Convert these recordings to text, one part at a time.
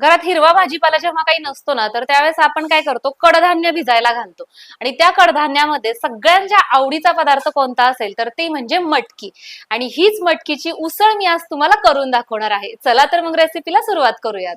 घरात हिरवा भाजीपाला जेव्हा काही नसतो ना तर त्यावेळेस आपण काय करतो? कडधान्य भिजायला घालतो. आणि त्या कडधान्यामध्ये सगळ्यांच्या आवडीचा पदार्थ कोणता असेल तर ते म्हणजे मटकी. आणि हीच मटकीची उसळ मी आज तुम्हाला करून दाखवणार आहे. चला तर मग रेसिपीला सुरुवात करूयात.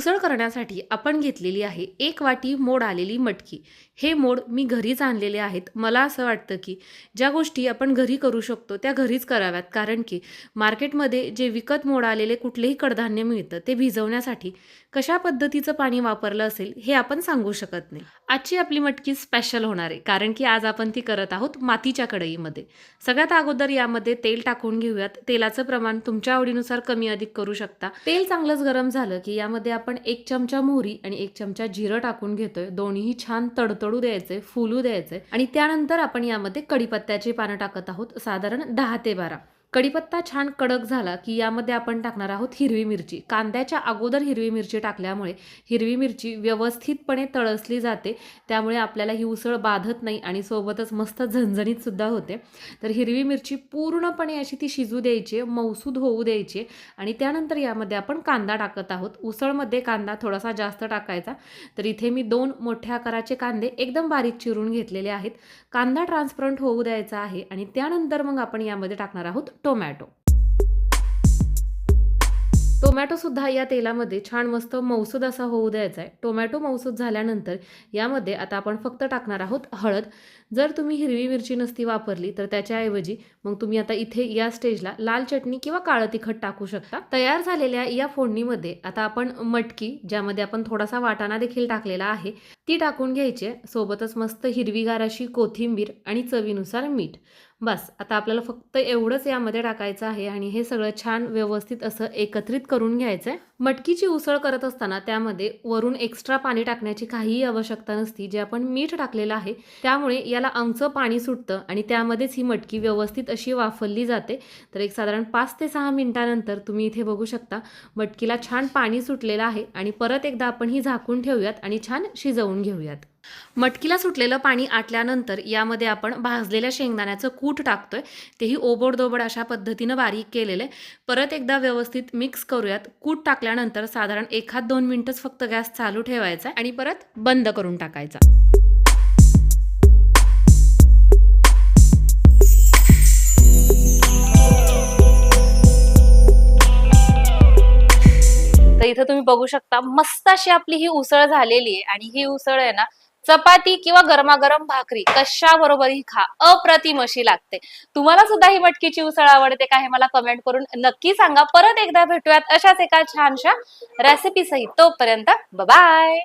उसळ करण्यासाठी आपण घेतलेली आहे एक वाटी मोड आलेली मटकी. हे मोड मी घरीच आणलेले आहेत. मला असं वाटतं की ज्या गोष्टी आपण घरी करू शकतो त्या घरीच कराव्यात. कारण की मार्केटमध्ये जे विकत मोड आलेले कुठलेही कडधान्य मिळतं ते भिजवण्यासाठी कशा पद्धतीचं पाणी वापरलं असेल हे आपण सांगू शकत नाही. आजची आपली मटकी स्पेशल होणार आहे. कारण की आज आपण ती करत आहोत मातीच्या कढईमध्ये. सगळ्यात अगोदर यामध्ये तेल टाकून घेऊयात. तेलाचं प्रमाण तुमच्या आवडीनुसार कमी अधिक करू शकता. तेल चांगलंच गरम झालं की यामध्ये आपण एक चमचा मोहरी आणि एक चमचा जिरं टाकून घेतोय. दोन्ही छान तडतडू द्यायचे फुलू द्यायचे. आणि त्यानंतर आपण यामध्ये कडीपत्त्याची पानं टाकत आहोत साधारण दहा ते बारा. कडीपत्ता छान कडक झाला की यामध्ये आपण टाकणार आहोत हिरवी मिरची. कांद्याच्या अगोदर हिरवी मिरची टाकल्यामुळे हिरवी मिरची व्यवस्थितपणे तळसली जाते. त्यामुळे आपल्याला ही उसळ बाधत नाही आणि सोबतच मस्त झणझणीत सुद्धा होते. तर हिरवी मिरची पूर्णपणे अशी ती शिजू द्यायची मौसूद होऊ द्यायची आणि त्यानंतर यामध्ये आपण कांदा टाकत आहोत. उसळमध्ये कांदा थोडासा जास्त टाकायचा. तर इथे मी दोन मोठ्या आकाराचे कांदे एकदम बारीक चिरून घेतलेले आहेत. कांदा ट्रान्सपरंट होऊ द्यायचा आहे आणि त्यानंतर मग आपण यामध्ये टाकणार आहोत टोमॅटो. टोमॅटो सुद्धा या तेलामध्ये छान मस्त मौसूद असा होऊ द्यायचा आहे टोमॅटो मौसूद झाल्यानंतर यामध्ये आता आपण फक्त टाकणार आहोत हळद. जर तुम्ही हिरवी मिरची नसती वापरली तर त्याच्याऐवजी मग तुम्ही आता इथे या स्टेजला लाल चटणी किंवा काळं तिखट टाकू शकता. तयार झालेल्या या फोडणीमध्ये आता आपण मटकी ज्यामध्ये आपण थोडासा वाटाणा देखील टाकलेला आहे ती टाकून घ्यायची आहे. सोबतच मस्त हिरवीगार अशी कोथिंबीर आणि चवीनुसार मीठ. बस आता आपल्याला फक्त एवढंच यामध्ये टाकायचं आहे आणि हे सगळं छान व्यवस्थित असं एकत्रित करून घ्यायचं आहे मटकीची उसळ करत असताना त्यामध्ये वरून एक्स्ट्रा पाणी टाकण्याची काहीही आवश्यकता नसती. जे आपण मीठ टाकलेलं आहे त्यामुळे याला अंगचं पाणी सुटतं आणि त्यामध्येच ही मटकी व्यवस्थित अशी वाफरली जाते. तर एक साधारण पाच ते सहा मिनिटानंतर तुम्ही इथे बघू शकता मटकीला छान पाणी सुटलेलं आहे आणि परत एकदा आपण ही झाकून ठेवूयात आणि छान शिजवून घेऊयात. मटकीला सुटलेलं पाणी आटल्यानंतर यामध्ये आपण भाजलेल्या शेंगदाण्याचं कूट टाकतोय. तेही ओबडदोबड अशा पद्धतीनं बारीक केलेलं आहे. परत एकदा व्यवस्थित मिक्स करूयात. कूट टाकल्यानंतर साधारण एखाद दोन मिनिटच फक्त गॅस चालू ठेवायचा आणि परत बंद करून टाकायचा. तर इथं तुम्ही बघू शकता मस्त अशी आपली ही उसळ झालेली आहे. आणि ही उसळ आहे ना चपाती किंवा गरमागरम भाकरी कशा बरोबरही खा. अप्रतिम अशी लागते. तुम्हाला सुद्धा ही मटकीची उसळ आवडते का हे मला कमेंट करून नक्की सांगा. परत एकदा भेटूयात अशाच एका छानशा रेसिपी सहित. तोपर्यंत बाय